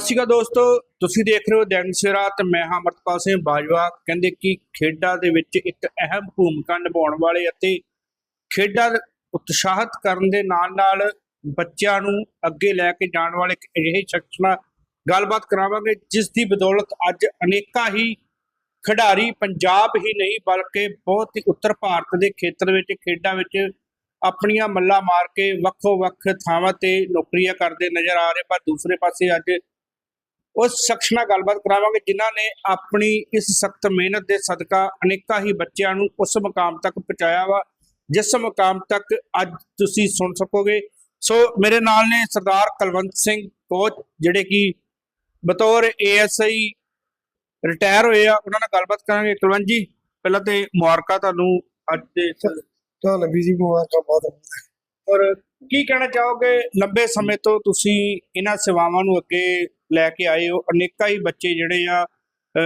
ਸਤਿ ਸ਼੍ਰੀ ਅਕਾਲ ਦੋਸਤੋ, ਤੁਸੀਂ ਦੇਖ ਰਹੇ ਹੋ ਦੈਨਿਕ ਸਵੇਰਾ ਤੇ ਮੈਂ ਹਾਂ ਅਮਰਤਪਾਲ ਸਿੰਘ ਬਾਜਵਾ। ਕਹਿੰਦੇ ਕਿ ਖੇਡਾਂ ਦੇ ਵਿੱਚ ਇੱਕ ਅਹਿਮ ਭੂਮਿਕਾ ਨਿਭਾਉਣ ਵਾਲੇ ਅਤੇ ਖੇਡਾਂ ਉਤਸ਼ਾਹਿਤ ਕਰਨ ਦੇ ਨਾਲ ਨਾਲ ਬੱਚਿਆਂ ਨੂੰ ਅੱਗੇ ਲੈ ਕੇ ਜਾਣ ਵਾਲੇ ਇੱਕ ਅਜਿਹੇ ਸ਼ਖਸ ਨਾਲ ਗੱਲਬਾਤ ਕਰਾਵਾਂਗੇ, ਜਿਸ ਦੀ ਬਦੌਲਤ ਅੱਜ ਅਨੇਕਾਂ ਹੀ ਖਿਡਾਰੀ ਪੰਜਾਬ ਹੀ ਨਹੀਂ, ਬਲਕਿ ਬਹੁਤ ਹੀ ਉੱਤਰ ਭਾਰਤ ਦੇ ਖੇਤਰ ਵਿੱਚ, ਖੇਡਾਂ ਵਿੱਚ ਆਪਣੀਆਂ ਮੱਲਾਂ ਮਾਰ ਕੇ ਵੱਖੋ ਵੱਖ ਥਾਵਾਂ ਤੇ ਨੌਕਰੀਆਂ ਕਰਦੇ ਨਜ਼ਰ ਆ ਰਹੇ। ਪਰ ਦੂਸਰੇ ਪਾਸੇ ਅੱਜ ਉਸ ਸ਼ਖਸ ਨਾਲ ਗੱਲਬਾਤ ਕਰਾਵਾਂਗੇ ਜਿਨ੍ਹਾਂ ਨੇ ਆਪਣੀ ਇਸ ਸਖਤ ਮਿਹਨਤ ਦੇ ਸਦਕਾ ਅਨੇਕਾਂ ਹੀ ਬੱਚਿਆਂ ਨੂੰ ਉਸ ਮੁਕਾਮ ਤੱਕ ਪਹੁੰਚਾਇਆ ਵਾ ਜਿਸ ਮੁਕਾਮ ਤੱਕ ਅੱਜ ਤੁਸੀਂ ਸੁਣ ਸਕੋਗੇ। ਸੋ ਮੇਰੇ ਨਾਲ ਨੇ ਸਰਦਾਰ ਕੁਲਵੰਤ ਸਿੰਘ ਕੋਚ ਜਿਹੜੇ ਕਿ ਬਤੌਰ ਏਐਸਆਈ ਰਿਟਾਇਰ ਹੋਏ ਆ ਉਹਨਾਂ ਨਾਲ ਗੱਲਬਾਤ ਕਰਾਂਗੇ। ਕੁਲਵੰਤ ਜੀ ਪਹਿਲਾਂ ਤੇ ਮੁਬਾਰਕਾਂ ਤੁਹਾਨੂੰ ਅੱਜ ਦੇ ਤੁਹਾਨੂੰ ਵੀ ਜੀ ਮੁਬਾਰਕਾਂ ਬਹੁਤ। ਔਰ ਕੀ ਕਹਿਣਾ ਚਾਹੋਗੇ? ਲੰਬੇ ਸਮੇਂ ਤੋਂ ਤੁਸੀਂ ਇਹਨਾਂ ਸੇਵਾਵਾਂ ਨੂੰ ਅੱਗੇ ਲੈ ਕੇ ਆਏ ਉਹ ਅਨੇਕਾਂ ਹੀ ਬੱਚੇ ਜਿਹੜੇ ਆ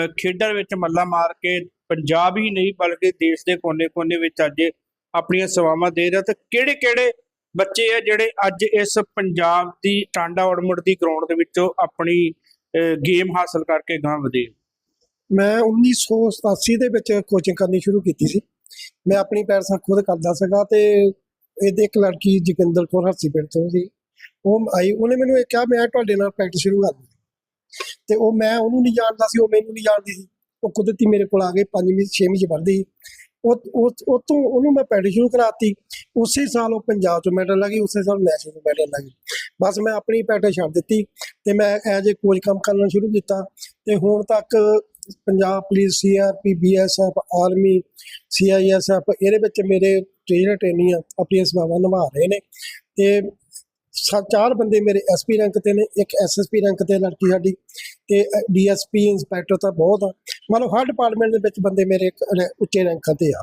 ਖੇਡਾਂ ਵਿੱਚ ਮੱਲਾ ਮਾਰ ਕੇ ਪੰਜਾਬ ਹੀ ਨਹੀਂ ਬਲਕਿ ਦੇਸ਼ ਦੇ ਕੋਨੇ-ਕੋਨੇ ਵਿੱਚ ਅੱਜ ਆਪਣੀਆਂ ਸੇਵਾਵਾਂ ਦੇ ਰਹੇ ਤੇ ਕਿਹੜੇ-ਕਿਹੜੇ ਬੱਚੇ ਆ ਜਿਹੜੇ ਅੱਜ ਇਸ ਪੰਜਾਬ ਦੀ ਟਾਂਡਾ ਉੜਮੁੜ ਦੀ ਗਰਾਊਂਡ ਦੇ ਵਿੱਚੋਂ ਆਪਣੀ ਗੇਮ ਹਾਸਲ ਕਰਕੇ ਗਾਂ ਵਧੇ? ਮੈਂ 1987 ਦੇ ਵਿੱਚ ਕੋਚਿੰਗ ਕਰਨੀ ਸ਼ੁਰੂ ਕੀਤੀ ਸੀ। ਮੈਂ ਆਪਣੀ ਪੈਰਸਾਂ ਖੁਦ ਕਰਦਾ ਸੀਗਾ ਤੇ ਇਹਦੇ ਇੱਕ ਲੜਕੀ ਜਗਿੰਦਰ ਕੌਰ ਹਰਸੀ ਪਿੰਡ ਤੋਂ ਸੀ। ਉਹ ਆਈ, ਉਹਨੇ ਮੈਨੂੰ ਇਹ ਕਿਹਾ, ਮੈਂ ਤੁਹਾਡੇ ਨਾਲ ਪ੍ਰੈਕਟਿਸ ਸ਼ੁਰੂ ਕਰਨੀ। ਤੇ ਉਹ ਮੈਂ ਉਹਨੂੰ ਨਹੀਂ ਜਾਣਦਾ ਸੀ, ਉਹ ਮੈਨੂੰ ਨਹੀਂ ਜਾਣਦੀ ਸੀ। ਉਹ ਕੁਦਰਤੀ ਮੇਰੇ ਕੋਲ ਆ ਗਏ 5ਵੀਂ 6ਵੀਂ ਚ ਪੜ੍ਹਦੀ ਸੀ। ਉਹ ਉਹ ਤੋਂ ਉਹਨੂੰ ਮੈਂ ਪ੍ਰੈਕਟਿਸ ਸ਼ੁਰੂ ਕਰਾਤੀ। ਉਸੇ ਸਾਲ ਉਹ ਪੰਜਾਬ ਚ ਮੈਡਲ ਲੱਗੀ ਉਸੇ ਸਾਲ ਨੈਸ਼ਨਲ ਮੈਡਲ ਲੱਗੀ ਬਸ ਮੈਂ ਆਪਣੀ ਪ੍ਰੈਕਟਿਸ ਛੱਡ ਦਿੱਤੀ ਤੇ ਮੈਂ ਐਜ ਏ ਕੋਚ ਕੰਮ ਕਰਨਾ ਸ਼ੁਰੂ ਕੀਤਾ। ਤੇ ਹੁਣ ਤੱਕ Punjab police CRP BSF army CISF ਇਹਦੇ ਵਿੱਚ ਮੇਰੇ ਟ੍ਰੇਨਰ ਟ੍ਰੇਨੀਆਂ ਆਪਣੀਆਂ ਸੇਵਾਵਾਂ ਨਿਭਾ ਰਹੇ ਨੇ। ਤੇ ਚਾਰ ਬੰਦੇ ਮੇਰੇ ਐਸਪੀ ਰੈਂਕ ਤੇ ਨੇ, ਇੱਕ ਐਸਐਸਪੀ ਰੈਂਕ ਤੇ ਲੜਕੀ ਸਾਡੀ ਤੇ ਡੀਐਸਪੀ ਇੰਸਪੈਕਟਰ ਤਾਂ ਬਹੁਤ ਆ। ਮਤਲਬ ਹਰ ਡਿਪਾਰਟਮੈਂਟ ਦੇ ਵਿੱਚ ਬੰਦੇ ਮੇਰੇ ਉੱਚੇ ਰੈਂਕਾਂ ਤੇ ਆ।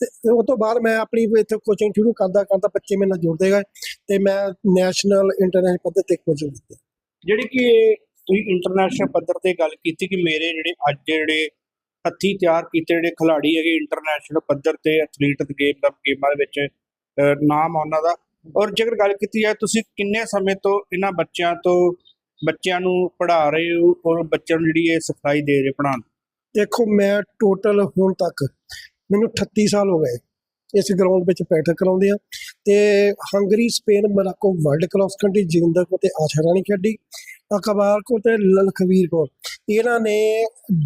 ਤੇ ਉਹ ਤੋਂ ਬਾਅਦ ਮੈਂ ਆਪਣੀ ਇੱਥੇ ਕੋਚਿੰਗ ਸ਼ੁਰੂ ਕਰਦਾ ਕਰਦਾ ਬੱਚੇ ਮੇਰੇ ਨਾਲ ਜੁੜਦੇ ਗਏ ਤੇ ਮੈਂ ਨੈਸ਼ਨਲ ਇੰਟਰਨੈਸ਼ਨਲ ਪੱਧਰ ਤੇ ਕੋਚਿੰਗ ਦਿੱਤੀ ਜਿਹੜੀ ਕਿ ਤੁਸੀਂ ਇੰਟਰਨੈਸ਼ਨਲ ਪੱਧਰ ਤੇ ਗੱਲ ਕੀਤੀ ਕਿ ਮੇਰੇ ਜਿਹੜੇ ਅੱਜ ਜਿਹੜੇ ਹੱਥੀ ਤਿਆਰ ਕੀਤੇ ਜਿਹੜੇ ਖਿਲਾੜੀ ਹੈਗੇ ਇੰਟਰਨੈਸ਼ਨਲ ਪੱਧਰ ਤੇ ਐਥਲੀਟ ਗੇਮ ਦਾ ਗੇਮਾਂ ਦੇ ਵਿੱਚ ਨਾਮ ਆ ਉਹਨਾਂ ਦਾ। ਔਰ ਜੇਕਰ ਗੱਲ ਕੀਤੀ ਜਾਏ, ਤੁਸੀਂ ਕਿੰਨੇ ਸਮੇਂ ਤੋਂ ਇਹਨਾਂ ਬੱਚਿਆਂ ਤੋਂ, ਬੱਚਿਆਂ ਨੂੰ ਪੜ੍ਹਾ ਰਹੇ ਹੋ ਔਰ ਬੱਚਿਆਂ ਨੂੰ ਜਿਹੜੀ ਇਹ ਸਿਖਲਾਈ ਦੇ ਰਹੇ ਪੜ੍ਹਾਉਣ? ਦੇਖੋ, ਮੈਂ ਟੋਟਲ ਹੁਣ ਤੱਕ ਮੈਨੂੰ 38 ਸਾਲ ਹੋ ਗਏ ਇਸ ਗਰਾਊਂਡ ਵਿੱਚ ਪ੍ਰੈਕਟਿਸ ਕਰਾਉਂਦੇ ਆ ਤੇ Hungary Spain Morocco world cross country Jinder ਕੋ ਤੇ ਆਸ਼ਾ ਰਾਣੀ ਖੇਡੀ ਅਕਬਾਰ ਕੋ ਤੇ ਲਲਖਵੀਰ ਕੋ ਇਹਨਾਂ ਨੇ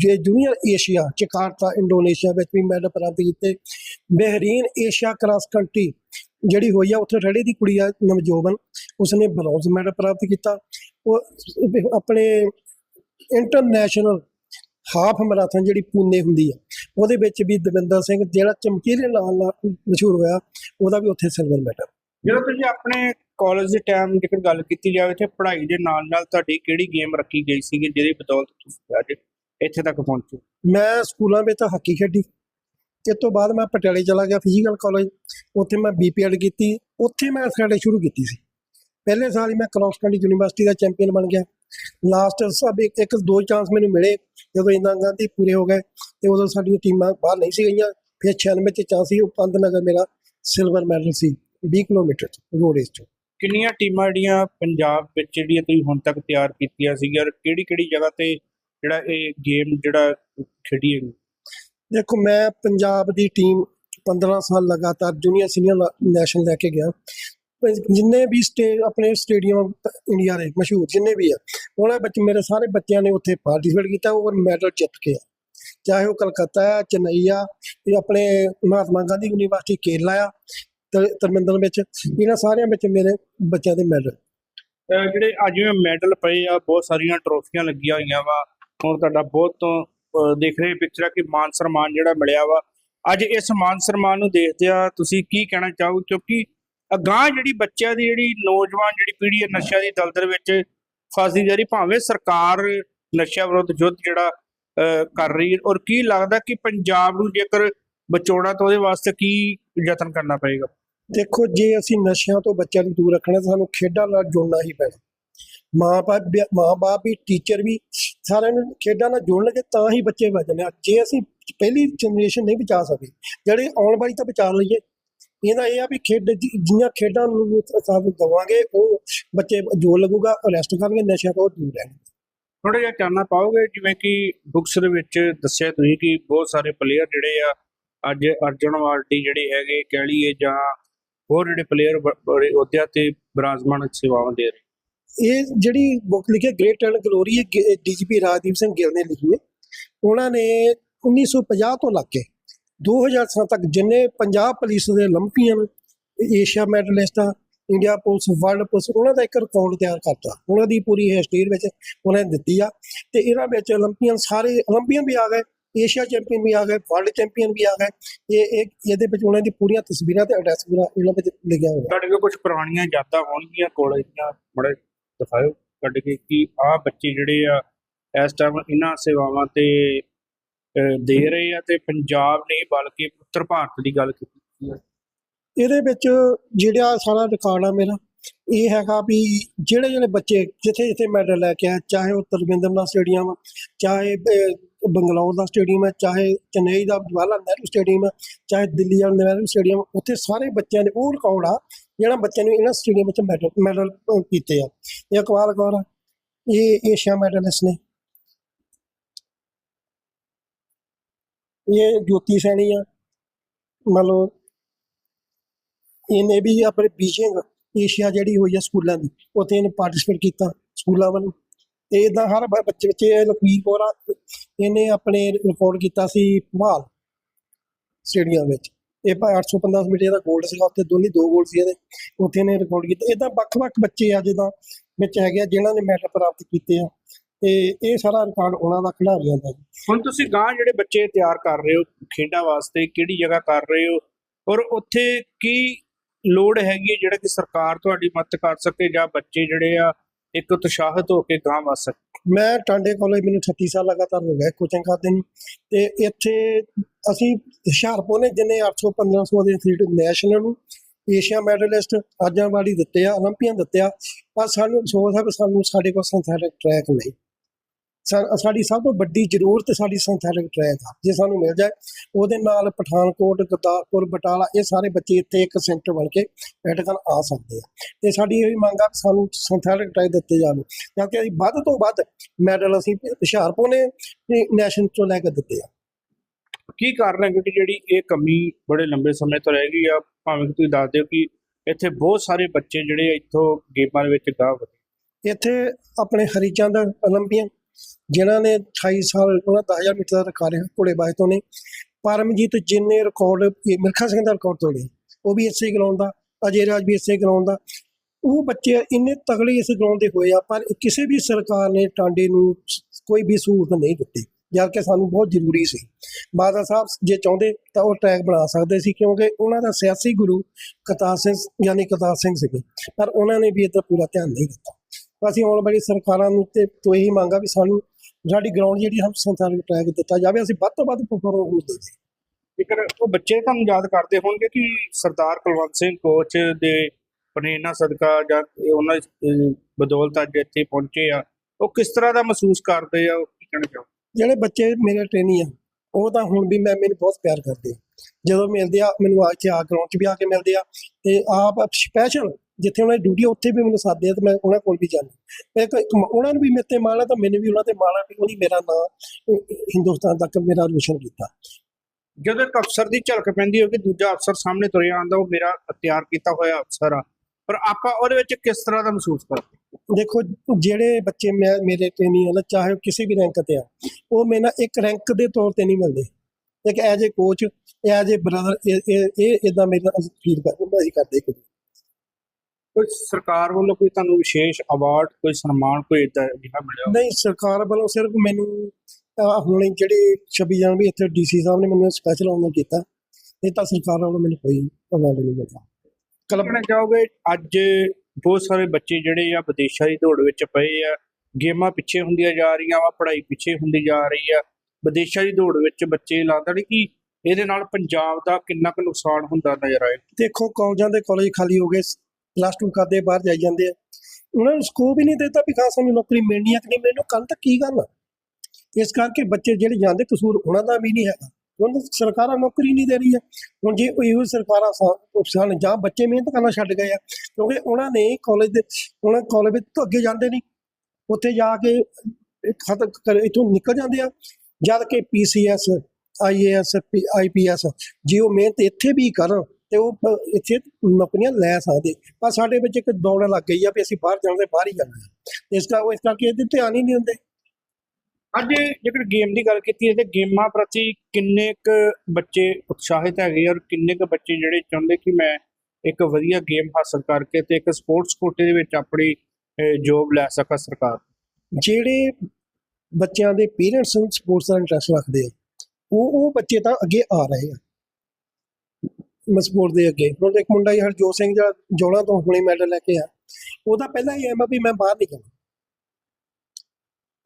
ਜੇ ਜੂਨੀਅਰ ਏਸ਼ੀਆ ਜਕਾਰਤਾ ਇੰਡੋਨੇਸ਼ੀਆ ਵਿੱਚ ਵੀ ਮੈਡਲ ਪ੍ਰਾਪਤ ਕੀਤੇ। ਬਹਿਰੀਨ ਏਸ਼ੀਆ ਕ੍ਰਾਸ ਕੰਟਰੀ ਜਿਹੜੀ ਹੋਈ ਆ ਉੱਥੇ ਰੜੇ ਦੀ ਕੁੜੀ ਆ ਨਵਜੋਬਨ। ਉਸਨੇ ਬ੍ਰੌਂਜ਼ ਮੈਡਲ ਪ੍ਰਾਪਤ ਕੀਤਾ। ਉਹ ਆਪਣੇ ਇੰਟਰਨੈਸ਼ਨਲ ਹਾਫ ਮੈਰਾਥਨ ਜਿਹੜੀ ਪੂਨੇ ਹੁੰਦੀ ਆ ਉਹਦੇ ਵਿੱਚ ਵੀ ਦਵਿੰਦਰ ਸਿੰਘ ਜਿਹੜਾ ਚਮਕੀਲੇ ਨਾਲ ਨਾਲ ਮਸ਼ਹੂਰ ਹੋਇਆ ਉਹਦਾ ਵੀ ਉੱਥੇ ਸਿਲਵਰ ਮੈਡਲ ਜਦੋਂ ਤੁਸੀਂ ਆਪਣੇ ਕਾਲਜ ਦੇ ਟਾਈਮ ਜੇਕਰ ਗੱਲ ਕੀਤੀ ਜਾਵੇ ਤੇ ਪੜ੍ਹਾਈ ਦੇ ਨਾਲ ਨਾਲ ਤੁਹਾਡੀ ਕਿਹੜੀ ਗੇਮ ਰੱਖੀ ਗਈ ਸੀਗੀ ਜਿਹਦੀ ਬਦੌਲਤ ਤੁਸੀਂ ਅੱਜ ਇੱਥੇ ਤੱਕ ਪਹੁੰਚੇ? ਮੈਂ ਸਕੂਲਾਂ ਵਿੱਚ ਤਾਂ ਹਾਕੀ ਖੇਡੀ। ਇਸ ਤੋਂ ਬਾਅਦ ਮੈਂ ਪਟਿਆਲੇ ਚਲਾ ਗਿਆ ਫਿਜ਼ੀਕਲ ਕਾਲਜ ਉੱਥੇ ਮੈਂ ਬੀਪੀਐਡ ਕੀਤੀ। ਉੱਥੇ ਮੈਂ ਅਥਲੈਟਿਕ ਸ਼ੁਰੂ ਕੀਤੀ ਸੀ। ਪਹਿਲੇ ਸਾਲ ਹੀ ਮੈਂ ਕ੍ਰਾਸ ਕੰਟਰੀ ਯੂਨੀਵਰਸਿਟੀ ਦਾ ਚੈਂਪੀਅਨ ਬਣ ਗਿਆ। ਲਾਸਟ ਸਭ ਇੱਕ ਇੱਕ, ਦੋ ਚਾਂਸ ਮੈਨੂੰ ਮਿਲੇ। ਜਦੋਂ ਇੰਦਰਾ ਗਾਂਧੀ ਪੂਰੇ ਹੋ ਗਏ, ਤੇ ਉਦੋਂ ਸਾਡੀਆਂ ਟੀਮਾਂ ਬਾਹਰ ਨਹੀਂ ਸੀ ਗਈਆਂ। ਫਿਰ 96 ਚ ਚਾਂਸ ਸੀ। ਉਹ ਪੰਦ ਨਗਰ ਮੇਰਾ ਸਿਲਵਰ ਮੈਡਲ ਸੀ। 20 ਕਿਲੋਮੀਟਰ ਚ ਰੋਡ ਰੇਸ ਚ। ਕਿੰਨੀਆਂ ਟੀਮਾਂ ਜਿਹੜੀਆਂ ਪੰਜਾਬ ਵਿੱਚ ਜਿਹੜੀਆਂ ਤੁਸੀਂ ਹੁਣ ਤੱਕ ਤਿਆਰ ਕੀਤੀਆਂ ਸੀਗੀਆਂ, ਔਰ ਕਿਹੜੀ ਕਿਹੜੀ ਜਗ੍ਹਾ ਤੇ ਜਿਹੜਾ ਇਹ ਗੇਮ ਜਿਹੜਾ ਖੇਡੀ ਹੈ ਦੇਖੋ, ਮੈਂ ਪੰਜਾਬ ਦੀ ਟੀਮ 15 ਸਾਲ ਲਗਾਤਾਰ ਜੂਨੀਅਰ ਸੀਨੀਅਰ ਨੈਸ਼ਨਲ ਲੈ ਕੇ ਗਿਆ। ਜਿੰਨੇ ਵੀ ਸਟੇ ਆਪਣੇ ਸਟੇਡੀਅਮ ਇੰਡੀਆ ਦੇ ਮਸ਼ਹੂਰ ਜਿੰਨੇ ਵੀ ਆ, ਉਹਨਾਂ ਵਿੱਚ ਮੇਰੇ ਸਾਰੇ ਬੱਚਿਆਂ ਨੇ ਉੱਥੇ ਪਾਰਟਿਸਿਪੇਟ ਕੀਤਾ ਔਰ ਮੈਡਲ ਜਿੱਤ ਕੇ ਆ। ਚਾਹੇ ਉਹ ਕਲਕੱਤਾ ਆ, ਚੇਨਈ ਆ ਇਹ ਆਪਣੇ ਮਹਾਤਮਾ ਗਾਂਧੀ ਯੂਨੀਵਰਸਿਟੀ ਕੇਰਲਾ ਆ, ਤੇ ਤਰਮਿੰਦਲ ਵਿੱਚ, ਇਹਨਾਂ ਸਾਰਿਆਂ ਵਿੱਚ ਮੇਰੇ ਬੱਚਿਆਂ ਦੇ ਮੈਡਲ ਜਿਹੜੇ ਅੱਜ ਜਿਵੇਂ ਮੈਡਲ ਪਏ ਆ, ਬਹੁਤ ਸਾਰੀਆਂ ਟਰੋਫੀਆਂ ਲੱਗੀਆਂ ਹੋਈਆਂ ਵਾ। ਹੁਣ ਤੁਹਾਡਾ ਬਹੁਤ ਦੇਖ ਰਹੇ ਪਿਕਚਰ ਕਿ ਮਾਨ ਸਨਮਾਨ ਜਿਹੜਾ ਮਿਲਿਆ ਵਾ। ਅੱਜ ਇਸ ਮਾਨ ਸਨਮਾਨ ਨੂੰ ਦੇਖਦਿਆਂ ਤੁਸੀਂ ਕੀ ਕਹਿਣਾ ਚਾਹੋ? ਕਿਉਂਕਿ ਅਗਾਂਹ ਜਿਹੜੀ ਬੱਚਿਆਂ ਦੀ ਜਿਹੜੀ ਨੌਜਵਾਨ ਜਿਹੜੀ ਪੀੜ੍ਹੀ ਹੈ ਨਸ਼ਿਆਂ ਦੀ ਦਲਦਲ ਵਿੱਚ ਫਸਦੀ ਜਾ ਰਹੀ ਭਾਵੇਂ ਸਰਕਾਰ ਨਸ਼ਿਆਂ ਵਿਰੁੱਧ ਯੁੱਧ ਜਿਹੜਾ ਅਹ, ਕਰ ਰਹੀ ਹੈ। ਔਰ ਕੀ ਲੱਗਦਾ ਕਿ ਪੰਜਾਬ ਨੂੰ ਜੇਕਰ ਬਚਾਉਣਾ ਤਾਂ ਉਹਦੇ ਵਾਸਤੇ ਕੀ ਯਤਨ ਕਰਨਾ ਪਏਗਾ? ਦੇਖੋ ਜੇ ਅਸੀਂ ਨਸ਼ਿਆਂ ਤੋਂ ਬੱਚਿਆਂ ਨੂੰ ਦੂਰ ਰੱਖਣਾ ਤਾਂ ਸਾਨੂੰ ਖੇਡਾਂ ਨਾਲ ਜੁੜਨਾ ਹੀ ਪੈਣਾ। ਮਾਂ ਬਾਪ ਮਾਂ ਬਾਪ ਵੀ ਟੀਚਰ ਵੀ ਸਾਰਿਆਂ ਨੂੰ ਖੇਡਾਂ ਨਾਲ ਜੋੜਨਗੇ ਤਾਂ ਹੀ ਬੱਚੇ ਬਚਣੇ ਆ। ਜੇ ਅਸੀਂ ਪਹਿਲੀ ਜਨਰੇਸ਼ਨ ਨਹੀਂ ਬਚਾ ਸਕਦੇ ਜਿਹੜੇ ਆਉਣ ਵਾਲੀ ਤਾਂ ਬਚਾ ਲਈਏ। ਇਹਦਾ ਇਹ ਆ ਵੀ ਖੇਡ ਜਿ- ਜਿਹੀਆਂ ਖੇਡਾਂ ਨੂੰ ਸਾਨੂੰ ਦਵਾਂਗੇ, ਉਹ ਬੱਚੇ ਜੋਰ ਲੱਗੂਗਾ ਅਰੈਸਟ ਕਰਨਗੇ, ਨਸ਼ਿਆਂ ਤੋਂ ਦੂਰ ਰਹਿਣਗੇ। ਥੋੜਾ ਜਿਹਾ ਚਾਨਣਾ ਪਾਓਗੇ, ਜਿਵੇਂ ਕਿ ਬੁੱਕਸ ਦੇ ਵਿੱਚ ਦੱਸਿਆ ਤੁਸੀਂ ਕਿ ਬਹੁਤ ਸਾਰੇ ਪਲੇਅਰ ਜਿਹੜੇ ਆ, ਅੱਜ ਅਰਜਨ ਵਾਲਟੀ ਜਿਹੜੇ ਹੈਗੇ ਕਹਿ ਲਈਏ ਜਾਂ ਹੋਰ ਜਿਹੜੇ ਪਲੇਅਰ ਬੜੇ ਅਹੁਦਿਆਂ ਤੇ ਬਰਾਜ਼ਮਾਨ ਸੇਵਾਵਾਂ ਦੇ ਰਹੇ। जी बुक लिखी है great and glory D G P Rajdeep Singh Gill ने लिखी है। उन्होंने उन्नीस सौ पाँह तो लग के, दो हज़ार सात तक जिन्हें पंजाब पुलिस के ओलंपियन एशिया मैडलिस्ट आ इंडिया पुलिस, वर्ल्ड पुलिस उन्होंने एक रिकॉर्ड तैयार करता। उन्होंने पूरी हिस्ट्री उन्हें दिखती है तो ओलंपियन सारे ओलंपियन भी आ गए, एशिया चैंपियन भी आ गए वर्ल्ड चैंपियन भी आ गए। ये एक ये उन्होंने पूरी तस्वीर एड्रैस पूरा लिखा हुआ कुछ पुरानी यादा हो ਦਿਖਾਇਓ। ਕੱਢ ਕੇ ਕਿ ਆਹ ਬੱਚੇ ਜਿਹੜੇ ਆ ਇਸ ਟਾਈਮ ਇਹਨਾਂ ਸੇਵਾਵਾਂ ਤੇ ਦੇ ਰਹੇ ਆ ਤੇ ਪੰਜਾਬ ਨਹੀਂ ਬਲਕਿ ਉੱਤਰ ਭਾਰਤ ਦੀ ਗੱਲ ਕੀਤੀ ਇਹਦੇ ਵਿੱਚ ਜਿਹੜਾ ਸਾਰਾ ਰਿਕਾਰਡ ਆ ਮੇਰਾ ਇਹ ਹੈਗਾ ਵੀ ਜਿਹੜੇ ਜਿਹੜੇ ਬੱਚੇ ਜਿੱਥੇ ਜਿੱਥੇ ਮੈਡਲ ਲੈ ਕੇ ਆਏ ਚਾਹੇ ਉਹ ਤਰਵਿੰਦਰ ਦਾ ਸਟੇਡੀਅਮ ਆ, ਚਾਹੇ ਬੰਗਲੌਰ ਦਾ ਸਟੇਡੀਅਮ ਹੈ ਚਾਹੇ ਚੇਨਈ ਦਾ ਜਵਾਹਰ ਨਹਿਰੂ ਸਟੇਡੀਅਮ ਹੈ ਚਾਹੇ ਦਿੱਲੀ ਦਾ ਨਹਿਰੂ ਸਟੇਡੀਅਮ ਉੱਥੇ ਸਾਰੇ ਬੱਚਿਆਂ ਦੇ ਉਹ ਰਿਕਾਰਡ ਆ ਜਿਹੜਾ ਬੱਚਿਆਂ ਨੂੰ ਇਹਨਾਂ ਸਟੇਡੀਅਮ ਵਿੱਚ ਮੈਡਲ ਮੈਡਲ ਕੀਤੇ ਆ। ਇਹ ਅਕਵਾਲ ਕੌਰ ਆ, ਇਹ ਏਸ਼ੀਆ ਮੈਡਲਿਸਟ ਨੇ। ਇਹ ਜੋਤੀ ਸੈਣੀ ਆ। ਮੰਨ ਲਓ ਇਹਨੇ ਵੀ ਆਪਣੇ ਬੀਜਿੰਗ ਏਸ਼ੀਆ ਜਿਹੜੀ ਹੋਈ ਆ ਸਕੂਲਾਂ ਦੀ ਉੱਥੇ ਇਹਨੇ ਪਾਰਟਿਸਿਪੇਟ ਕੀਤਾ ਸਕੂਲਾਂ ਵੱਲੋਂ। ਤੇ ਇਦਾਂ ਹਰ ਬੱਚੇ ਵਿੱਚ ਲਖਵੀਰ ਕੌਰ ਆ, ਇਹਨੇ ਆਪਣੇ ਰਿਕਾਰਡ ਕੀਤਾ ਸੀ ਭਵਾਲ ਸਟੇਡੀਅਮ ਵਿੱਚ। ਇਹ ਭਾਈ 815 ਮੀਟਰ ਦਾ 골ਡ ਸੀਗਾ ਉੱਥੇ ਦੋਨੇ ਦੋ 골ਡ ਸੀ ਇਹਦੇ। ਉੱਥੇ ਇਹਨੇ ਰਿਕਾਰਡ ਕੀਤਾ। ਇਦਾਂ ਵੱਖ-ਵੱਖ ਬੱਚੇ ਆ ਜਿੱਦਾਂ ਵਿੱਚ ਹੈਗੇ ਆ ਜਿਨ੍ਹਾਂ ਨੇ ਮੈਡਲ ਪ੍ਰਾਪਤ ਕੀਤੇ ਆ। ਤੇ ਇਹ ਸਾਰਾ ਰਿਕਾਰਡ ਉਹਨਾਂ ਦਾ ਖਿਡਾਰੀਆਂ ਦਾ। ਹੁਣ ਤੁਸੀਂ ਗਾਂ ਜਿਹੜੇ ਬੱਚੇ ਤਿਆਰ ਕਰ ਰਹੇ ਹੋ ਖੇਡਾਂ ਵਾਸਤੇ ਕਿਹੜੀ ਜਗ੍ਹਾ ਕਰ ਰਹੇ ਹੋ? ਔਰ ਉੱਥੇ ਕੀ ਲੋੜ ਹੈਗੀ ਹੈ ਜਿਹੜਾ ਕਿ ਸਰਕਾਰ ਤੁਹਾਡੀ ਮਦਦ ਕਰ ਸਕੇ ਜਾਂ ਬੱਚੇ ਜਿਹੜੇ ਆ ਇੱਕ ਉਤਸ਼ਾਹਿਤ ਹੋ ਕੇ ਗਾਂ ਵੱਸ ਸਕੇ ਮੈਂ ਟਾਂਡੇ ਕਾਲਜ ਮੈਨੂੰ 36 ਸਾਲ ਲਗਾਤਾਰ ਹੋ ਗਏ ਕੋਚਿੰਗ ਕਰਦੇ ਨੂੰ। ਤੇ ਇੱਥੇ ਅਸੀਂ ਹੁਸ਼ਿਆਰਪੁਰ ਨੇ ਜਿੰਨੇ 800 1500 ਦੇ ਐਥਲੀਟ ਨੈਸ਼ਨਲ ਏਸ਼ੀਆ ਮੈਡਲਿਸਟ ਆਜਾਂ ਵਾਲੀ ਦਿੱਤੇ ਆ 올림픽ੀਅਨ ਦਿੱਤੇ ਆ ਪਰ ਸਾਨੂੰ ਅਫਸੋਸ ਹੈ ਕਿ ਸਾਨੂੰ ਸਾਡੇ ਕੋਲ ਸੰਥੈਟਿਕ ਟਰੈਕ ਨਹੀਂ। ਸਾਡੀ ਸਭ ਤੋਂ ਵੱਡੀ ਜ਼ਰੂਰਤ ਸਾਡੀ ਸੰਥੈਟਿਕ ਟਰੈਕ ਆ, ਜੇ ਸਾਨੂੰ ਮਿਲ ਜਾਏ। ਉਹਦੇ ਨਾਲ ਪਠਾਨਕੋਟ, ਗੁਰਦਾਸਪੁਰ, ਬਟਾਲਾ, ਇਹ ਸਾਰੇ ਬੱਚੇ ਇੱਥੇ ਇੱਕ ਸੈਂਟਰ ਬਣ ਕੇ ਪ੍ਰੈਕਟੀਕਲ ਆ ਸਕਦੇ ਆ। ਤੇ ਸਾਡੀ ਇਹ ਮੰਗ ਆ ਕਿ ਸਾਨੂੰ ਸੰਥੈਟਿਕ ਟਰੈਕ ਦਿੱਤੇ ਜਾਣ। ਕਿਉਂਕਿ ਅਸੀਂ ਵੱਧ ਤੋਂ ਵੱਧ ਮੈਡਲ ਅਸੀਂ ਹੁਸ਼ਿਆਰਪੁਰ ਨੇ ਨੈਸ਼ਨਲ ਤੋਂ ਲੈ ਕੇ ਦਿੱਤੇ ਆ। ਕੀ ਕਾਰਨ ਹੈ? ਕਿਉਂਕਿ ਜਿਹੜੀ ਇਹ ਕਮੀ ਬੜੇ ਲੰਬੇ ਸਮੇਂ ਤੋਂ ਰਹਿ ਗਈ ਆ, ਭਾਵੇਂ ਤੁਸੀਂ ਦੱਸ ਦਿਓ ਕਿ ਇੱਥੇ ਬਹੁਤ ਸਾਰੇ ਬੱਚੇ ਜਿਹੜੇ ਇੱਥੋਂ ਗੇਮਾਂ ਦੇ ਵਿੱਚ ਗਾਹ ਵਧੇ। ਇੱਥੇ ਆਪਣੇ ਹਰੀਚੰਦ ਓਲੰਪੀਅਨ ਜਿਨ੍ਹਾਂ ਨੇ 28 ਸਾਲ ਉਹਨਾਂ 10000 ਮੀਟਰ ਦਾ ਰਿਕਾਰਡ ਘੋੜੇਬਾਜ਼ ਤੋਂ ਨੇ। ਪਰਮਜੀਤ ਜਿੰਨੇ ਰਿਕਾਰਡ ਮਿਰਖਾ ਸਿੰਘ ਦਾ ਰਿਕਾਰਡ ਤੋੜੇ, ਉਹ ਵੀ ਇਸੇ ਗਰਾਊਂਡ ਦਾ, ਅਜੇ ਰਾਜ ਵੀ ਇਸੇ ਗਰਾਊਂਡ ਦਾ। ਉਹ ਬੱਚੇ ਇੰਨੇ ਤਗੜੇ ਇਸ ਗਰਾਊਂਡ ਦੇ ਹੋਏ ਆ, ਪਰ ਕਿਸੇ ਵੀ ਸਰਕਾਰ ਨੇ ਟਾਂਡੇ ਨੂੰ ਕੋਈ ਵੀ ਸਹੂਲਤ ਨਹੀਂ ਦਿੱਤੀ। ਜਦ ਕਿ ਸਾਨੂੰ ਬਹੁਤ ਜ਼ਰੂਰੀ ਸੀ। ਬਾਦਲ ਸਾਹਿਬ ਜੇ ਚਾਹੁੰਦੇ ਤਾਂ ਉਹ ਟਰੈਕ ਬਣਾ ਸਕਦੇ ਸੀ ਕਿਉਂਕਿ ਉਹਨਾਂ ਦਾ ਸਿਆਸੀ ਗੁਰੂ ਕਰਤਾਰ ਸਿੰਘ ਯਾਨੀ ਕਰਤਾਰ ਸਿੰਘ ਸੀਗੇ। ਪਰ ਉਹਨਾਂ ਨੇ ਵੀ ਇਹਦਾ ਪੂਰਾ ਧਿਆਨ ਨਹੀਂ ਦਿੱਤਾ। ਅਸੀਂ ਆਉਣ ਵਾਲੀ ਸਰਕਾਰਾਂ ਨੂੰ ਤੇ ਤੋਂ ਇਹੀ ਮੰਗਾ ਵੀ ਸਾਨੂੰ ਸਾਡੀ ਗਰਾਊਂਡ ਜਿਹੜੀ ਹਮ ਸੰਸਾਰਿਕ ਟਰੈਕ ਦਿੱਤਾ ਜਾਵੇ। ਅਸੀਂ ਵੱਧ ਤੋਂ ਵੱਧ ਪਰਫਾਰਮੈਂਸ ਦੇਈਏ ਜੇਕਰ ਉਹ ਬੱਚੇ ਤੁਹਾਨੂੰ ਯਾਦ ਕਰਦੇ ਹੋਣਗੇ ਕਿ ਸਰਦਾਰ ਕੁਲਵੰਤ ਸਿੰਘ ਕੋਚ ਦੇ ਪ੍ਰੇਰਣਾ ਸਦਕਾ ਜਾਂ ਉਹਨਾਂ ਬਦੌਲਤ ਅੱਜ ਇੱਥੇ ਪਹੁੰਚੇ ਆ, ਉਹ ਕਿਸ ਤਰ੍ਹਾਂ ਦਾ ਮਹਿਸੂਸ ਕਰਦੇ ਆ, ਉਹ ਕੀ ਕਹਿਣਾ ਚਾਹੁੰਦੇ ਜਿਹੜੇ ਬੱਚੇ ਮੇਰੇ ਟ੍ਰੇਨੀ ਆ, ਉਹ ਤਾਂ ਹੁਣ ਵੀ ਮੈਂ, ਮੈਨੂੰ ਬਹੁਤ ਪਿਆਰ ਕਰਦੇ ਆ। ਜਦੋਂ ਮਿਲਦੇ ਆ, ਮੈਨੂੰ ਆ ਇੱਥੇ ਆ ਗਰਾਊਂਡ 'ਚ ਵੀ ਆ ਕੇ ਮਿਲਦੇ ਆ, ਤੇ ਆਪ ਸਪੈਸ਼ਲ ਜਿੱਥੇ ਉਹਨਾਂ ਦੀ ਡਿਊਟੀ ਉੱਥੇ ਵੀ ਮੈਨੂੰ ਸਾਦੇ ਆ ਤੇ ਮੈਂ ਉਹਨਾਂ ਕੋਲ ਵੀ ਜਾਂਦਾ। ਇੱਕ ਉਹਨਾਂ ਨੂੰ ਵੀ ਮੇਰੇ ਤੇ ਮਾਣ ਆ, ਤਾਂ ਮੈਨੂੰ ਵੀ ਉਹਨਾਂ ਤੇ ਮਾਣ ਆ ਵੀ ਉਹਨੇ ਮੇਰਾ ਨਾਂ ਹਿੰਦੁਸਤਾਨ ਤੱਕ ਮੇਰਾ ਰੋਸ਼ਨ ਕੀਤਾ। ਜਦੋਂ ਇੱਕ ਅਫਸਰ ਦੀ ਝਲਕ ਪੈਂਦੀ ਹੋ ਕਿ ਦੂਜਾ ਅਫਸਰ ਸਾਹਮਣੇ ਤੁਰਿਆ ਆਉਂਦਾ, ਉਹ ਮੇਰਾ ਤਿਆਰ ਕੀਤਾ ਹੋਇਆ ਅਫਸਰ ਆ। ਪਰ ਆਪਾਂ ਉਹਦੇ ਵਿੱਚ ਕਿਸ ਤਰ੍ਹਾਂ ਦਾ ਮਹਿਸੂਸ ਕਰਦੇ ਦੇਖੋ ਜਿਹੜੇ ਬੱਚੇ ਮੈਂ ਮੇਰੇ ਟ੍ਰੇਨਿੰਗ ਵਾਲਾ ਚਾਹੇ ਉਹ ਕਿਸੇ ਵੀ ਰੈਂਕ ਤੇ ਆ ਉਹ ਮੇਰੇ ਨਾਲ ਇੱਕ ਰੈਂਕ ਦੇ ਤੌਰ ਤੇ ਨਹੀਂ ਮਿਲਦੇ। ਇੱਕ as a coach as a brother ਇਹ ਇਦਾਂ ਮੇਰੇ ਫੀਲ ਕਰਦੇ ਅਸੀਂ ਕਰਦੇ ਦੂਜੇ ਕੋਈ ਸਰਕਾਰ ਵੱਲੋਂ ਕੋਈ ਤੁਹਾਨੂੰ ਵਿਸ਼ੇਸ਼ ਅਵਾਰਡ ਕੋਈ ਸਨਮਾਨ ਕੋਈ ਇਦਾਂ ਜਿਹਾ ਮਿਲਿਆ? ਨਹੀਂ ਸਰਕਾਰ ਵੱਲੋਂ ਸਿਰਫ ਮੈਨੂੰ ਹੁਣ ਜਿਹੜੇ 26 ਜਨਵਰੀ ਇੱਥੇ ਡੀਸੀ ਸਾਹਿਬ ਨੇ ਮੈਨੂੰ ਸਪੈਸ਼ਲ ਆਨਰ ਕੀਤਾ ਇਹ ਤਾਂ ਸਰਕਾਰ ਵੱਲੋਂ ਮੈਨੂੰ ਕੋਈ ਅਵਾਰਡ ਨਹੀਂ ਮਿਲਿਆ। ਕਲਪਨਾ ਚਾਹੋਗੇ ਅੱਜ ਬਹੁਤ ਸਾਰੇ ਬੱਚੇ ਜਿਹੜੇ ਆ ਵਿਦੇਸ਼ਾਂ ਦੀ ਦੌੜ ਵਿੱਚ ਪਏ ਆ। ਗੇਮਾਂ ਪਿੱਛੇ ਹੁੰਦੀਆਂ ਜਾ ਰਹੀਆਂ ਵਾ, ਪੜ੍ਹਾਈ ਪਿੱਛੇ ਹੁੰਦੀ ਜਾ ਰਹੀ ਆ। ਵਿਦੇਸ਼ਾਂ ਦੀ ਦੌੜ ਵਿੱਚ ਬੱਚੇ ਲੱਗਦਾ ਨਹੀਂ ਕਿ ਇਹਦੇ ਨਾਲ ਪੰਜਾਬ ਦਾ ਕਿੰਨਾ ਕੁ ਨੁਕਸਾਨ ਹੁੰਦਾ ਨਜ਼ਰ ਆਏ ਦੇਖੋ, ਕਾਲਜਾਂ ਦੇ ਕਾਲਜ ਖਾਲੀ ਹੋ ਗਏ ਪਲੱਸ 2 ਕਰਦੇ ਬਾਹਰ ਜਾਈ ਜਾਂਦੇ ਆ। ਉਹਨਾਂ ਨੂੰ ਸਕੋਪ ਹੀ ਨਹੀਂ ਦਿੱਤਾ ਵੀ ਖਾਸ ਸਾਨੂੰ ਨੌਕਰੀ ਮਿਲਣੀ ਆ ਕਿ ਨਹੀਂ ਮੈਨੂੰ ਕੱਲ ਤੱਕ ਕੀ ਗੱਲ ਆ ਇਸ ਕਰਕੇ ਬੱਚੇ ਜਿਹੜੇ ਜਾਂਦੇ ਕਸੂਰ ਉਹਨਾਂ ਦਾ ਵੀ ਨਹੀਂ ਹੈਗਾ। ਉਹਨਾਂ ਸਰਕਾਰਾਂ ਨੌਕਰੀ ਨਹੀਂ ਦੇ ਰਹੀ ਹੈ ਹੁਣ ਜੇ ਕੋਈ ਇਹੋ ਸਰਕਾਰਾਂ ਉਪਸਾਨ ਜਾਂ ਬੱਚੇ ਮਿਹਨਤ ਕਰਨਾ ਛੱਡ ਗਏ ਆ, ਕਿਉਂਕਿ ਉਹਨਾਂ ਨੇ ਕਾਲਜ ਦੇ ਉਹਨਾਂ ਕਾਲਜ ਵਿੱਚ ਤੋਂ ਅੱਗੇ ਜਾਂਦੇ ਨਹੀਂ। ਉੱਥੇ ਜਾ ਕੇ ਖਤਮ ਕਰ, ਇਥੋਂ ਨਿਕਲ ਜਾਂਦੇ ਆ। ਜਦ ਕਿ ਪੀਸੀਐਸ ਆਈਏਐਸ ਆਈਪੀਐਸ ਜੇ ਉਹ ਮਿਹਨਤ ਇੱਥੇ ਵੀ ਕਰਨ, ਤੇ ਉਹ ਇੱਥੇ ਨੌਕਰੀਆਂ ਲੈ ਸਕਦੇ। ਪਰ ਸਾਡੇ ਵਿੱਚ ਇੱਕ ਦੌੜ ਲੱਗ ਗਈ ਆ ਵੀ ਅਸੀਂ ਬਾਹਰ ਜਾਣਾ ਤੇ ਬਾਹਰ ਹੀ ਜਾਣਾ। ਹੈ। ਇਸ ਕਰਕੇ ਇਸ ਕਰਕੇ ਇਹਦੇ ਧਿਆਨ ਹੀ ਨਹੀਂ ਹੁੰਦੇ ਅੱਜ ਜੇਕਰ ਗੇਮ ਦੀ ਗੱਲ ਕੀਤੀ ਹੈ ਤੇ ਗੇਮਾਂ ਪ੍ਰਤੀ ਕਿੰਨੇ ਕੁ ਬੱਚੇ ਉਤਸ਼ਾਹਿਤ ਹੈਗੇ ਔਰ ਕਿੰਨੇ ਕੁ ਬੱਚੇ ਜਿਹੜੇ ਚਾਹੁੰਦੇ ਕਿ ਮੈਂ ਇੱਕ ਵਧੀਆ ਗੇਮ ਹਾਸਲ ਕਰਕੇ ਤੇ ਇੱਕ ਸਪੋਰਟਸ ਕੋਟੇ ਦੇ ਵਿੱਚ ਆਪਣੀ ਜੋਬ ਲੈ ਸਕਾਂ ਸਰਕਾਰ? ਜਿਹੜੇ ਬੱਚਿਆਂ ਦੇ ਪੇਰੈਂਟਸ ਨੂੰ ਸਪੋਰਟਸ ਦਾ ਇੰਟਰਸਟ ਰੱਖਦੇ ਆ, ਉਹ ਉਹ ਬੱਚੇ ਤਾਂ ਅੱਗੇ ਆ ਰਹੇ ਆ। ਸਪੋਰਟ ਦੇ ਅੱਗੇ, ਹੁਣ ਇੱਕ ਮੁੰਡਾ ਹੀ ਹਰਜੋਤ ਸਿੰਘ ਜਿਹੜਾ ਜੋੜਾ ਤੋਂ ਹੁਣੇ ਮੈਡਲ ਲੈ ਕੇ ਆ ਉਹਦਾ ਪਹਿਲਾਂ ਹੀ ਐਮ ਆ ਵੀ ਮੈਂ ਬਾਹਰ ਨਹੀਂ ਜਾਣਾ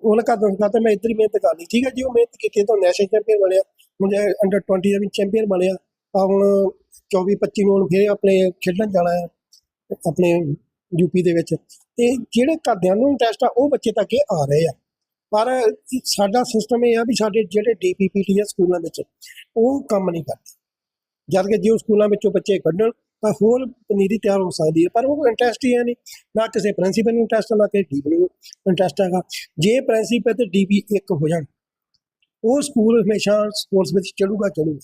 ਉਹਨੇ ਕਹਾ ਦੱਸਦਾ ਤਾਂ ਮੈਂ ਇੱਧਰ ਮਿਹਨਤ ਕਰ ਲਈ। ਠੀਕ ਹੈ ਜੀ, ਉਹ ਮਿਹਨਤ ਕੀਤੀ ਤਾਂ ਨੈਸ਼ਨਲ ਚੈਂਪੀਅਨ ਬਣਿਆ। ਹੁਣ ਜੇ ਅੰਡਰ 20 ਦਾ ਵੀ ਚੈਂਪੀਅਨ ਬਣਿਆ, ਤਾਂ ਹੁਣ 24 25 ਨੂੰ ਹੁਣ ਫਿਰ ਆਪਣੇ ਖੇਡਣ ਜਾਣਾ ਹੈ, ਆਪਣੇ ਯੂਪੀ ਦੇ ਵਿੱਚ। ਤੇ ਜਿਹੜੇ ਘਰਦਿਆਂ ਨੂੰ ਇੰਟਰਸਟ ਆ, ਉਹ ਬੱਚੇ ਤੱਕ ਆ ਰਹੇ ਆ। ਪਰ ਸਾਡਾ ਸਿਸਟਮ ਇਹ ਆ ਵੀ ਸਾਡੇ ਜਿਹੜੇ ਡੀਪੀਪੀਟੀ ਆ ਸਕੂਲਾਂ ਵਿੱਚ, ਉਹ ਕੰਮ ਨਹੀਂ ਕਰਦੇ। ਜਦ ਕਿ ਜੇ ਉਹ ਸਕੂਲਾਂ ਵਿੱਚੋਂ ਬੱਚੇ ਕੱਢਣ ਤਾਂ ਹੋਰ ਪਨੀਰੀ ਤਿਆਰ ਹੋ ਸਕਦੀ ਹੈ ਪਰ ਉਹ ਇੰਟਰਸਟ ਹੀ ਨਹੀਂ। ਨਾ ਕਿਸੇ ਪ੍ਰਿੰਸੀਪਲ ਨੂੰ ਇੰਟਰਸਟ ਨਾ ਕਿਸੇ ਡੀਪੀ ਨੂੰ ਇੰਟਰਸਟ ਹੈਗਾ। ਜੇ ਪ੍ਰਿੰਸੀਪਲ ਤੇ ਡੀਪੀ ਇੱਕ ਹੋ ਜਾਣ ਉਹ ਸਕੂਲ ਹਮੇਸ਼ਾ ਸਪੋਰਟਸ ਵਿੱਚ ਚੜੂਗਾ ਚੜੂਗਾ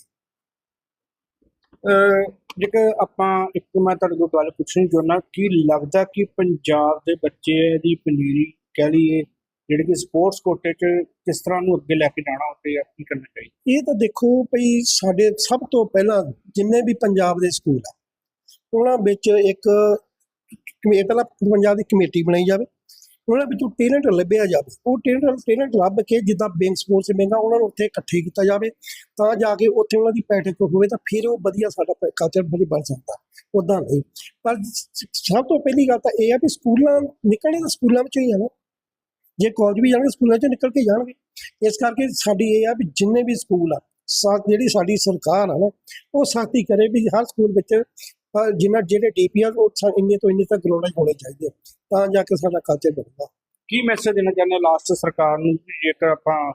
ਜੇਕਰ ਆਪਾਂ ਇੱਕ ਮੈਂ ਤੁਹਾਡੇ ਕੋਲ ਗੱਲ ਪੁੱਛਣੀ ਚਾਹੁੰਦਾ ਕੀ ਲੱਗਦਾ ਕਿ ਪੰਜਾਬ ਦੇ ਬੱਚੇ ਦੀ ਪਨੀਰੀ ਕਹਿ ਲਈਏ ਜਿਹੜੇ ਕਿ ਸਪੋਰਟਸ ਕੋਟੇ 'ਚ ਕਿਸ ਤਰ੍ਹਾਂ ਨੂੰ ਅੱਗੇ ਲੈ ਕੇ ਜਾਣਾ ਹੁੰਦੇ ਆ ਕੀ ਕਰਨਾ ਚਾਹੀਦਾ? ਇਹ ਤਾਂ ਦੇਖੋ ਭਈ ਸਾਡੇ ਸਭ ਤੋਂ ਪਹਿਲਾਂ ਜਿੰਨੇ ਵੀ ਪੰਜਾਬ ਦੇ ਸਕੂਲ ਆ ਉਹਨਾਂ ਵਿੱਚ ਇੱਕ ਪਹਿਲਾਂ ਪੰਜਾਬ ਦੀ ਕਮੇਟੀ ਬਣਾਈ ਜਾਵੇ, ਉਹਨਾਂ ਵਿੱਚੋਂ ਟੈਲੈਂਟ ਲੱਭਿਆ ਜਾਵੇ। ਉਹ ਟੈਲੈਂਟ ਟੈਲੈਂਟ ਲੱਭ ਕੇ ਜਿੱਦਾਂ ਬੈਂਕ ਸਪੋਰਟਸ ਮਹਿੰਗਾ ਉਹਨਾਂ ਨੂੰ ਉੱਥੇ ਇਕੱਠੇ ਕੀਤਾ ਜਾਵੇ, ਤਾਂ ਜਾ ਕੇ ਉੱਥੇ ਉਹਨਾਂ ਦੀ ਬੈਠਕ ਹੋਵੇ, ਤਾਂ ਫਿਰ ਉਹ ਵਧੀਆ ਸਾਡਾ ਕਲਚਰ ਬੜੀ ਬਣ ਸਕਦਾ ਉਦਾਂ ਨਹੀਂ। ਪਰ ਸਭ ਤੋਂ ਪਹਿਲੀ ਗੱਲ ਤਾਂ ਇਹ ਆ ਵੀ ਸਕੂਲਾਂ, ਨਿਕਲਣੇ ਤਾਂ ਸਕੂਲਾਂ ਵਿੱਚੋਂ ਹੀ ਆ ਨਾ। ਜੇ ਕਾਲਜ ਵੀ ਜਾਣਗੇ, ਸਕੂਲਾਂ ਚੋਂ ਨਿਕਲ ਕੇ ਜਾਣਗੇ। ਇਸ ਕਰਕੇ ਸਾਡੀ ਇਹ ਆ ਵੀ ਜਿੰਨੇ ਵੀ ਸਕੂਲ ਆ ਸਾ ਜਿਹੜੀ ਸਾਡੀ ਸਰਕਾਰ ਆ ਨਾ, ਉਹ ਸਖਤੀ ਕਰੇ ਵੀ ਹਰ ਸਕੂਲ ਵਿੱਚ ਅਹ, ਜਿੰਨਾ ਜਿਹੜੇ ਡੀਪੀਆਰ ਉਹ ਸਾ- ਇੰਨੇ ਤੋਂ ਇੰਨੇ ਤੱਕ ਗਰਾਊਂਡਾਂ ਹੋਣੇ ਚਾਹੀਦੇ ਤਾਂ ਜਾ ਕੇ ਸਾਡਾ ਕਲਚਰ ਬਣਦਾ। ਕੀ ਮੈਸੇਜ ਦੇਣਾ ਚਾਹੁੰਦੇ ਲਾਸਟ ਸਰਕਾਰ ਨੂੰ ਕਿ ਜੇਕਰ ਆਪਾਂ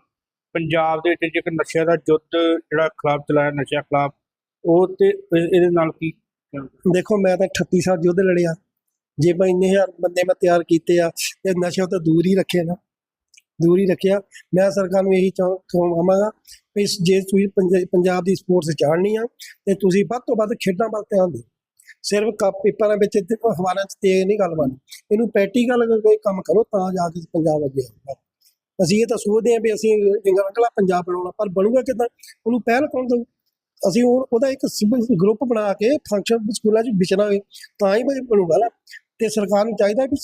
ਪੰਜਾਬ ਦੇ ਵਿੱਚ ਜੇਕਰ ਨਸ਼ਿਆਂ ਦਾ ਯੁੱਧ ਜਿਹੜਾ ਖਿਲਾਫ ਚਲਾਇਆ ਨਸ਼ਿਆਂ ਖਿਲਾਫ ਉਹ ਤੇ ਇਹ- ਇਹਦੇ ਨਾਲ ਕੀ ਦੇਖੋ ਮੈਂ ਤਾਂ 38 ਸਾਲ ਯੁੱਧ ਲੜਿਆ ਜੇ ਮੈਂ ਇੰਨੇ ਹਜ਼ਾਰ ਬੰਦੇ ਮੈਂ ਤਿਆਰ ਕੀਤੇ ਆ ਤੇ ਨਸ਼ੇ ਤੋਂ ਦੂਰ ਹੀ ਰੱਖੇ ਨਾ ਦੂਰ ਹੀ ਰੱਖਿਆ। ਮੈਂ ਸਰਕਾਰ ਨੂੰ ਇਹੀ ਚਾਹ ਕਹਾਂਗਾ ਵੀ ਇਸ- ਜੇ ਤੁਸੀਂ ਪੰਜ- ਪੰਜਾਬ ਦੀ ਸਪੋਰਟਸ ਚਾੜਨੀ ਆ ਤੇ ਤੁਸੀਂ ਵੱਧ ਤੋਂ ਵੱਧ ਖੇਡਾਂ ਵੱਲ ਧਿਆਨ ਦਿਓ। ਸਿਰਫ ਕੱਪ ਪੇਪਰਾਂ ਵਿੱਚ ਤੇ ਅਖਬਾਰਾਂ 'ਚ ਤੇ ਨਹੀਂ ਗੱਲ ਬਣ ਇਹਨੂੰ ਪ੍ਰੈਕਟੀਕਲ ਕੋਈ ਕੰਮ ਕਰੋ ਤਾਂ ਜਾ ਕੇ ਪੰਜਾਬ ਅੱਗੇ ਆਊਗਾ। ਅਸੀਂ ਇਹ ਤਾਂ ਸੋਚਦੇ ਹਾਂ ਵੀ ਅਸੀਂ ਇੰਗਲੈਂਡ ਪੰਜਾਬ ਬਣਾਉਣਾ, ਪਰ ਬਣੂਗਾ ਕਿਦਾਂ? ਉਹਨੂੰ ਪਹਿਲ ਕੌਣ ਦਊ? ਅਸੀਂ ਉਹਦਾ ਇੱਕ ਗਰੁੱਪ ਬਣਾ ਕੇ ਫੰਕਸ਼ਨ ਸਕੂਲਾਂ 'ਚ ਵਿਚਰਾਂਗੇ, ਤਾਂ ਹੀ ਬਣੂਗਾ ਨਾ। ਤੇ ਸਰਕਾਰ ਨੂੰ ਚਾਹੀਦਾ ਕਿ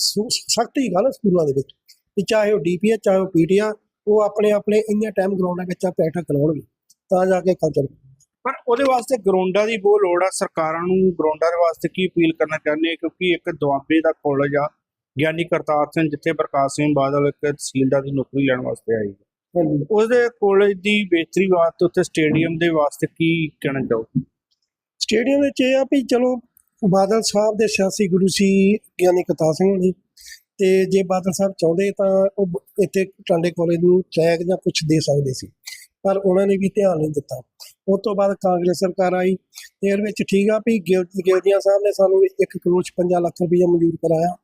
ਹੀ ਗੱਲ ਸਕੂਲਾਂ ਦੇ ਵਿੱਚ, ਵੀ ਚਾਹੇ ਉਹ ਡੀਪੀਆ ਚਾਹੇ ਉਹ ਪੀਟੀਆ ਉਹ ਆਪਣੇ ਆਪਣੇ ਇੰਨੇ ਟਾਈਮ ਗਰਾਊਂਡਾਂ ਵਿੱਚ ਆ ਪ੍ਰੈਕਟਿਸ ਕਰਾਉਣਗੇ, ਤਾਂ ਜਾ ਕੇ ਕਲਚਰ ਪਰ ਉਹਦੇ ਵਾਸਤੇ ਗਰਾਊਂਡਾਂ ਦੀ ਬਹੁਤ ਲੋੜ ਆ ਸਰਕਾਰਾਂ ਨੂੰ ਗਰਾਊਂਡਾਂ ਦੇ ਵਾਸਤੇ ਕੀ ਅਪੀਲ ਕਰਨਾ ਚਾਹੁੰਦੇ ਆ? ਕਿਉਂਕਿ ਇੱਕ ਦੁਆਬੇ ਦਾ ਕਾਲਜ ਆ ਗਿਆਨੀ ਕਰਤਾਰ ਸਿੰਘ ਜਿੱਥੇ ਪ੍ਰਕਾਸ਼ ਸਿੰਘ ਬਾਦਲ ਇੱਕ ਤਹਿਸੀਲਦਾਰ ਦੀ ਨੌਕਰੀ ਲੈਣ ਵਾਸਤੇ ਆਈ ਉਹਦੇ ਕਾਲਜ ਦੀ ਬਿਹਤਰੀ ਵਾਸਤੇ ਉੱਥੇ ਸਟੇਡੀਅਮ ਦੇ ਵਾਸਤੇ ਕੀ ਕਹਿਣਾ ਚਾਹੋ ਸਟੇਡੀਅਮ ਵਿੱਚ ਇਹ ਆ ਵੀ ਚਲੋ ਬਾਦਲ ਸਾਹਿਬ ਦੇ ਸਿਆਸੀ ਗੁਰੂ ਸੀ ਗਿਆਨੀ ਕਰਤਾਰ ਸਿੰਘ ਜੀ। ਤੇ ਜੇ ਬਾਦਲ ਸਾਹਿਬ ਚਾਹੁੰਦੇ ਤਾਂ ਉਹ ਇੱਥੇ ਟਾਂਡੇ ਕਾਲਜ ਨੂੰ ਟਰੈਕ ਜਾਂ ਕੁਝ ਦੇ ਸਕਦੇ ਸੀ। ਪਰ ਉਹਨਾਂ ਨੇ ਵੀ ਧਿਆਨ ਨਹੀਂ ਦਿੱਤਾ। ਉਸ ਤੋਂ ਬਾਅਦ ਕਾਂਗਰਸ ਸਰਕਾਰ ਆਈ ਤੇ ਇਹਦੇ ਵਿੱਚ ਠੀਕ ਆ ਵੀ ਗਿਲ ਗਿਲਦੀਆਂ ਸਾਹਿਬ ਨੇ ਸਾਨੂੰ 1 ਕਰੋੜ 56 ਲੱਖ ਰੁਪਈਆ ਮਨਜ਼ੂਰ ਕਰਾਇਆ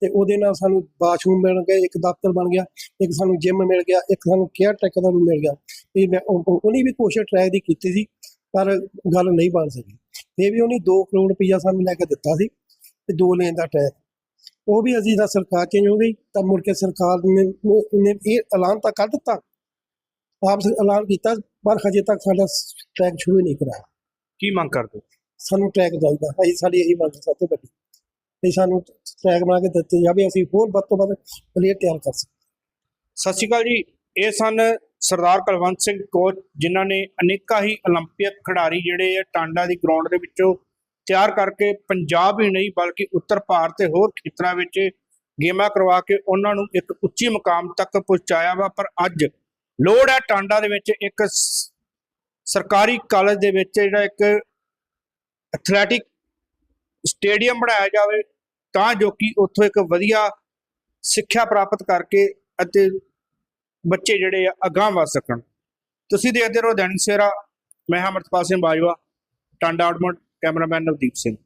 ਤੇ ਉਹਦੇ ਨਾਲ ਸਾਨੂੰ ਬਾਥਰੂਮ ਮਿਲ ਗਏ, ਇੱਕ ਦਫ਼ਤਰ ਬਣ ਗਿਆ, ਇੱਕ ਸਾਨੂੰ ਜਿਮ ਮਿਲ ਗਿਆ, ਇੱਕ ਸਾਨੂੰ ਕੇਅਰ ਟੈਕ ਦਾ ਮਿਲ ਗਿਆ। ਤੇ ਮੈਂ ਉਹ- ਉਹਨੇ ਵੀ ਕੋਸ਼ਿਸ਼ ਟਰੈਕ ਦੀ ਕੀਤੀ ਸੀ, ਪਰ ਗੱਲ ਨਹੀਂ ਬਣ ਸਕੀ। ਇਹ ਵੀ ਉਹਨੇ 2 ਕਰੋੜ ਰੁਪਈਆ ਸਾਨੂੰ ਲੈ ਕੇ ਦਿੱਤਾ ਸੀ ਤੇ ਦੋ ਲੈਣ ਦਾ ਟਰੈਕ ਉਹ ਵੀ ਅਸੀਂ ਦਾ ਸਰਕਾਰ ਚੇਂਜ ਹੋ ਗਈ, ਤਾਂ ਮੁੜ ਕੇ ਸਰਕਾਰ ਨੇ ਇਹ ਐਲਾਨ ਤਾਂ ਕਰ ਦਿੱਤਾ। ਆਪ ਐਲਾਨ ਕੀਤਾ ਪਰ ਹਜੇ ਤੱਕ ਸਾਡਾ ਟਰੈਕ ਸ਼ੁਰੂ ਹੀ ਨਹੀਂ ਕਰਾਇਆ ਕੀ ਮੰਗ ਕਰਦੇ ਹੋ? ਸਾਨੂੰ ਟਰੈਕ ਚਾਹੀਦਾ ਅਸੀਂ ਸਾਡੀ ਇਹੀ ਮੰਗ ਹੈ ਸਭ ਤੋਂ ਵੱਡੀ ਤੇ ਸਾਨੂੰ ਟਰੈਕ ਬਣਾ ਕੇ ਦਿੱਤੇ ਜਾਵੇ ਅਸੀਂ ਹੋਰ ਵੱਧ ਤੋਂ ਵੱਧ ਪਲੇਅਰ ਤਿਆਰ ਕਰ ਸਕੀਏ ਸਤਿ ਸ਼੍ਰੀ ਅਕਾਲ ਜੀ ਇਹ ਸਨ ਸਰਦਾਰ ਕੁਲਵੰਤ ਸਿੰਘ ਕੋਚ ਜਿਨ੍ਹਾਂ ਨੇ ਅਨੇਕਾਂ ਹੀ 올림픽 ਖਿਡਾਰੀ ਜਿਹੜੇ ਆ ਟਾਂਡਾ ਦੀ ਗਰਾਊਂਡ ਦੇ ਵਿੱਚੋਂ ਤਿਆਰ ਕਰਕੇ ਪੰਜਾਬ ਹੀ ਨਹੀਂ ਬਲਕਿ ਉੱਤਰ ਭਾਰਤ ਤੇ ਹੋਰ ਖੇਤਰਾਂ ਵਿੱਚ ਗੇਮਾਂ ਕਰਵਾ ਕੇ ਉਹਨਾਂ ਨੂੰ ਇੱਕ ਉੱਚੀ ਮੁਕਾਮ ਤੱਕ ਪਹੁੰਚਾਇਆ ਵਾ ਪਰ ਅੱਜ ਲੋੜ ਹੈ ਟਾਂਡਾ ਦੇ ਵਿੱਚ ਇੱਕ ਸਰਕਾਰੀ ਕਾਲਜ ਦੇ ਵਿੱਚ ਜਿਹੜਾ ਇੱਕ ਐਥਲੈਟਿਕ ਸਟੇਡੀਅਮ ਬਣਾਇਆ ਜਾਵੇ ਤਾਂ ਜੋ ਕਿ ਉੱਥੋਂ ਇੱਕ ਵਧੀਆ ਸਿੱਖਿਆ ਪ੍ਰਾਪਤ ਕਰਕੇ ਅਤੇ ਬੱਚੇ ਜਿਹੜੇ ਆ ਅਗਾਂਹ ਵਧ ਸਕਣ। ਤੁਸੀਂ ਦੇਖਦੇ ਰਹੋ ਦੈਨਿਕ ਸਵੇਰਾ। ਮੈਂ ਹਾਂ ਅਮਰਤਪਾਲ ਸਿੰਘ ਬਾਜਵਾ, ਟਾਂਡਾ ਆਊਟਮਟ ਕੈਮਰਾਮੈਨ ਨਵਦੀਪ ਸਿੰਘ।